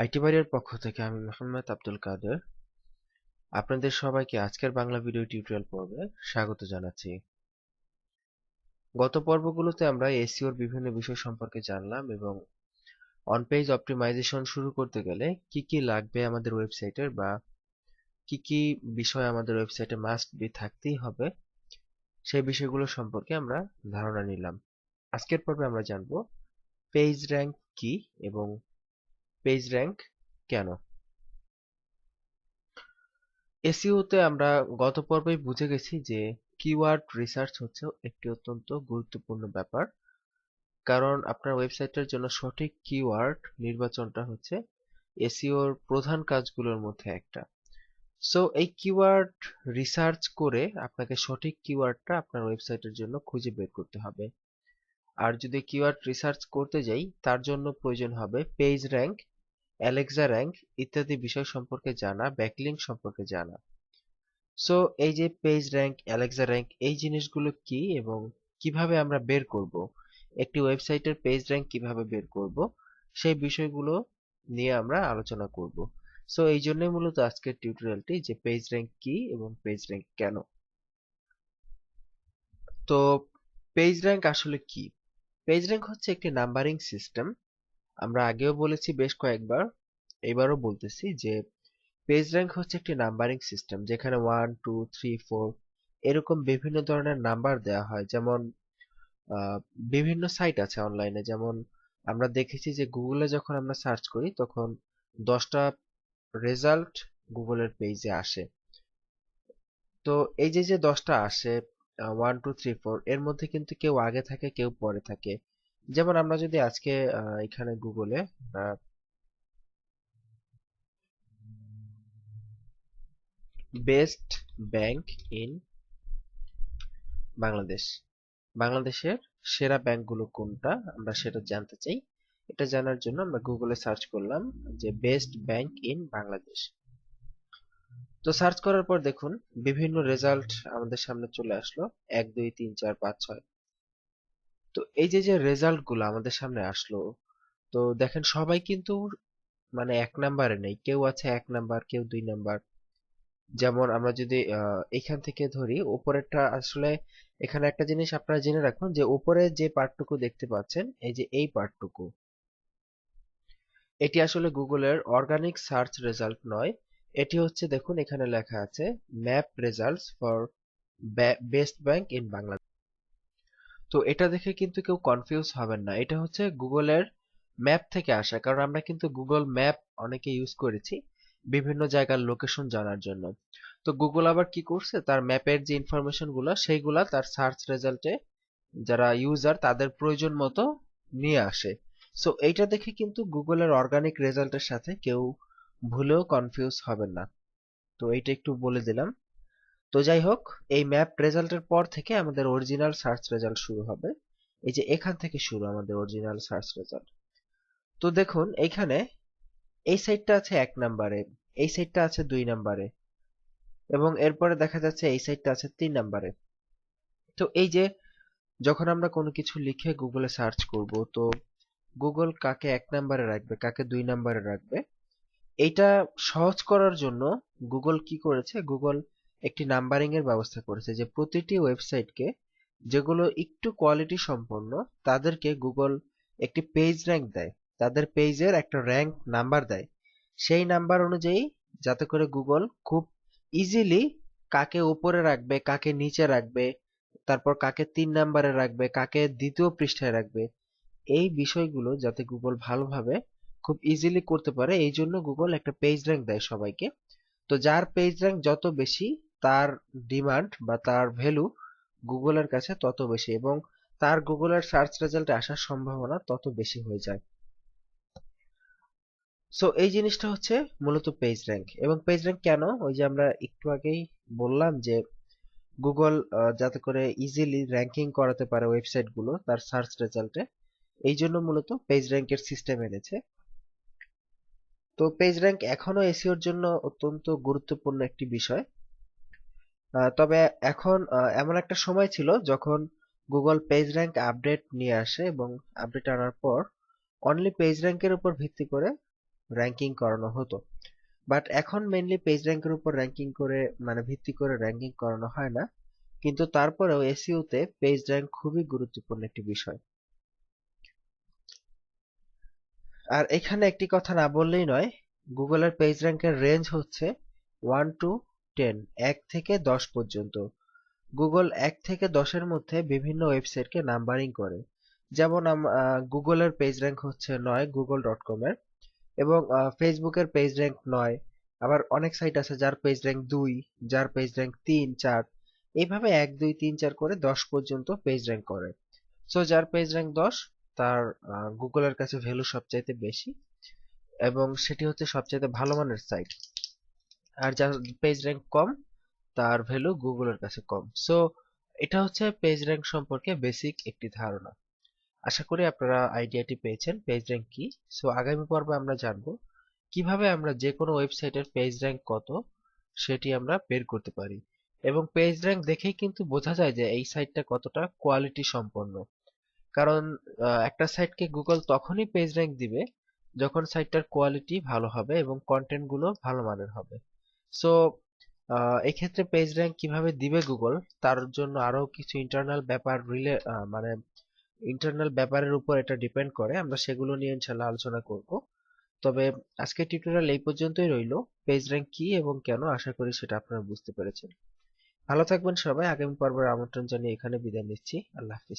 IT বাড়ির পক্ষ থেকে আমি মোহাম্মদ আব্দুল কাদের। আপনাদের সবাইকে আজকের বাংলা ভিডিও টিউটোরিয়াল পর্বে স্বাগত জানাচ্ছি। গত পর্বগুলোতে আমরা এসিওর বিভিন্ন বিষয় সম্পর্কে জানলাম এবং অন পেজ অপটিমাইজেশন শুরু করতে গেলে কি কি লাগবে আমাদের ওয়েবসাইটের বা কি কি বিষয় আমাদের ওয়েবসাইটে মাস্ট বি থাকতেই হবে, সেই বিষয়গুলো সম্পর্কে আমরা ধারণা নিলাম। আজকের পর্বে আমরা জানব পেজ র্যাঙ্ক কি এবং পেজ র্যাঙ্ক কেন? এসিওতে আমরা গত পর্বে বুঝে গেছি যে কিওয়ার্ড রিসার্চ হচ্ছে একটি অত্যন্ত গুরুত্বপূর্ণ ব্যাপার। কারণ আপনার ওয়েবসাইটের জন্য সঠিক কিওয়ার্ড নির্বাচনটা হচ্ছে এসিওর প্রধান কাজগুলোর মধ্যে একটা। সো এই কিওয়ার্ড রিসার্চ করে আপনাকে সঠিক কিওয়ার্ডটা আপনার ওয়েবসাইটের জন্য খুঁজে বের করতে হবে। আর যদি কিওয়ার্ড রিসার্চ করতে যাই, তার জন্য প্রয়োজন হবে পেজ র্যাঙ্ক অ্যালেক্সা র্যাঙ্ক ইত্যাদি বিষয় সম্পর্কে জানা ব্যাকলিঙ্ক সম্পর্কে জানা। সো এই যে পেজ র্যাঙ্ক অ্যালেক্সা র্যাঙ্ক এই জিনিসগুলো কি এবং কীভাবে আমরা বের করব? একটি ওয়েবসাইটের পেজ র্যাঙ্ক কীভাবে বের করব? সেই বিষয়গুলো নিয়ে আমরা আলোচনা করব। সো এই জন্যই মূলত আজকের টিউটোরিয়ালটি যে পেজ র্যাঙ্ক কি এবং পেজ র্যাঙ্ক কেন। তো পেজ র্যাঙ্ক আসলে কি? পেজ র্যাঙ্ক হচ্ছে একটি নাম্বারিং সিস্টেম আমরা আগেও বলেছি বেশ কয়েকবার, এবারও বলতেছি যে পেজ র্যাঙ্ক হচ্ছে একটি নাম্বারিং সিস্টেম যেখানে ওয়ান টু থ্রি ফোর এরকম বিভিন্ন ধরনের নাম্বার দেওয়া হয়। যেমন বিভিন্ন সাইট আছে অনলাইনে যেমন, আমরা দেখেছি যে গুগলে যখন আমরা সার্চ করি, তখন দশটা রেজাল্ট গুগলের পেজে আসে। তো এই যে যে দশটা আসে ওয়ান টু থ্রি ফোর এর মধ্যে কিন্তু কেউ আগে থাকে, কেউ পরে থাকে। যেমন আমরা যদি আজকে এখানে গুগলে বেস্ট ব্যাংক ইন বাংলাদেশ বাংলাদেশের সেরা ব্যাংকগুলো কোনটা? আমরা সেটা জানতে চাই। এটা জানার জন্য আমরা গুগলে সার্চ করলাম যে বেস্ট ব্যাংক ইন বাংলাদেশ তো সার্চ করার পর দেখুন, বিভিন্ন রেজাল্ট আমাদের সামনে চলে আসলো। এক, দুই, তিন, চার, পাঁচ, ছয়। তো এই যে যে রেজাল্টগুলো আমাদের সামনে আসলো, তো দেখেন সবাই কিন্তু মানে এক নাম্বারে নেই। কেউ আছে এক নাম্বার কেউ দুই নাম্বার যেমন আমরা যদি এখান থেকে ধরি উপরেরটা আসলে এখানে একটা জিনিস আপনারা জেনে রাখুন যে উপরে যে পার্টটুকু দেখতে পাচ্ছেন, এই যে এই পার্টটুকু, এটি আসলে গুগলের অর্গানিক সার্চ রেজাল্ট নয়। এটি হচ্ছে দেখুন এখানে লেখা আছে map results for best bank in Bangladesh তো এটা দেখে কিন্তু কেউ কনফিউজ হবেন না। এটা হচ্ছে গুগলের ম্যাপ থেকে আসা, কারণ আমরা কিন্তু গুগল ম্যাপ অনেকে ইউজ করেছি বিভিন্ন জায়গার লোকেশন জানার জন্য। তো গুগল আবার কি করছে? তার ম্যাপের যে ইনফরমেশনগুলো, সেইগুলা তার সার্চ রেজাল্টে যারা ইউজার তাদের প্রয়োজন মতো নিয়ে আসে। সো এইটা দেখে কিন্তু গুগলের অর্গানিক রেজাল্টের সাথে কেউ ভুলেও কনফিউজ হবেন না। তো এইটা একটু বলে দিলাম। তো যাই হোক এই ম্যাপ রেজাল্টের পর থেকে আমাদের অরিজিনাল সার্চ রেজাল্ট শুরু হবে। এই যে এখান থেকে শুরু আমাদের অরিজিনাল সার্চ রেজাল্ট তো দেখুন, এইখানে এই সাইটটা আছে এক নাম্বারে, এই সাইটটা আছে দুই নাম্বারে, এবং এরপরে দেখা যাচ্ছে এই সাইটটা আছে তিন নাম্বারে। তো এই যে যখন আমরা কোনো কিছু লিখে গুগলে সার্চ করব, তো গুগল কাকে এক নাম্বারে রাখবে, কাকে দুই নাম্বারে রাখবে এটা সহজ করার জন্য গুগল কি করেছে? গুগল একটি নাম্বারিং এর ব্যবস্থা করেছে যে প্রতিটি ওয়েবসাইটকে যেগুলো একটু কোয়ালিটি সম্পন্ন, তাদেরকে গুগল একটি পেজ র্যাঙ্ক দেয়। তাদের পেজের একটা র্যাঙ্ক নাম্বার দেয়। সেই নাম্বার অনুযায়ী যাতে করে গুগল খুব ইজিলি কাকে উপরে রাখবে, কাকে নিচে রাখবে, তারপর কাকে তিন নাম্বারে রাখবে, কাকে দ্বিতীয় পৃষ্ঠায় রাখবে, এই বিষয়গুলো যাতে গুগল ভালোভাবে খুব ইজিলি করতে পারে, এই জন্য গুগল একটা পেজ র্যাঙ্ক দেয় সবাইকে। তো যার পেজ র্যাঙ্ক যত বেশি তার ডিমান্ড বা তার ভ্যালু গুগলের কাছে তত বেশি এবং তার গুগলের সার্চ রেজাল্টে আসার সম্ভাবনা তত বেশি হয়ে যায়। সো এই জিনিসটা হচ্ছে মূলত পেজ র্যাঙ্ক এবং পেজ র্যাঙ্ক কেন? ওই যে আমরা একটু আগেই বললাম যে গুগল যাতে করে ইজিলি র্যাঙ্কিং করাতে পারে ওয়েবসাইটগুলো তার সার্চ রেজাল্টে এই জন্য মূলত পেজ র্যাঙ্কের সিস্টেম এনেছে। তো পেজ র্যাঙ্ক এখনও এসিওর জন্য অত্যন্ত গুরুত্বপূর্ণ একটি বিষয়। তবে এখন এমন একটা সময় ছিল যখন গুগল পেজ র্যাঙ্ক আপডেট নিয়ে আসে এবং আপডেট আনার পর অনলি পেজ র্যাঙ্কের উপর ভিত্তি করে র্যাঙ্কিং করানো হতো। বাট এখন মেনলি পেজ র্যাঙ্কের উপর র্যাঙ্কিং করে মানে ভিত্তি করে র্যাঙ্কিং করানো হয় না। কিন্তু তারপরেও এসইওতে পেজ র্যাঙ্ক খুবই গুরুত্বপূর্ণ একটি বিষয়। আর এখানে একটি কথা না বললেই নয়, গুগলের পেজ র্যাঙ্কের রেঞ্জ হচ্ছে ওয়ান টু টেন, এক থেকে দশ পর্যন্ত। গুগল এক থেকে দশের মধ্যে বিভিন্ন ওয়েবসাইটকে নাম্বারিং করে। যেমন গুগলের পেজ র্যাঙ্ক হচ্ছে নয় গুগল ডট কম এর। এবং ফেসবুকের পেজ র্যাঙ্ক নয়। আবার অনেক সাইট আছে যার পেজ র্যাঙ্ক দুই, যার পেজ র্যাঙ্ক তিন, চার। এইভাবে এক, দুই, তিন, চার করে দশ পর্যন্ত পেজ র্যাঙ্ক করে। সো যার পেজ র্যাঙ্ক দশ, তার গুগলের কাছে ভ্যালু সবচাইতে বেশি। এবং সেটি হচ্ছে সবচাইতে ভালো মানের সাইট আর যার পেজ র্যাঙ্ক কম, তার ভ্যালু গুগলের কাছে কম। সো এটা হচ্ছে পেজ র্যাঙ্ক সম্পর্কে বেসিক একটি ধারণা। আশা করি আপনারা আইডিয়াটি পেয়েছেন পেজ র্যাঙ্ক কি। সো আগামী পর্বে আমরা জানব কীভাবে আমরা যে কোনো ওয়েবসাইটের পেজ র্যাঙ্ক কত, সেটি আমরা বের করতে পারি। এবং পেজ র্যাঙ্ক দেখেই কিন্তু বোঝা যায় যে এই সাইটটা কতটা কোয়ালিটি সম্পন্ন। কারণ একটা সাইটকে গুগল তখনই পেজ র্যাঙ্ক দিবে যখন সাইটটার কোয়ালিটি ভালো হবে এবং কন্টেন্টগুলো ভালো মানের হবে। সো এক্ষেত্রে পেজ র্যাঙ্ক কীভাবে দিবে গুগল তার জন্য আরও কিছু ইন্টারনাল ব্যাপার রিলে মানে ইন্টারনাল ব্যাপারের উপর এটা ডিপেন্ড করে। আমরা সেগুলো নিয়ে ইনশাল্লাহ আলোচনা করব। তবে আজকের টিউটোরিয়াল এই পর্যন্তই রইল। পেজ র্যাঙ্ক কি এবং কেন? আশা করি সেটা আপনারা বুঝতে পেরেছেন। ভালো থাকবেন সবাই। আগামী পর্বের আমন্ত্রণ জানিয়ে এখানে বিদায় নিচ্ছি। আল্লাহ হাফিজ।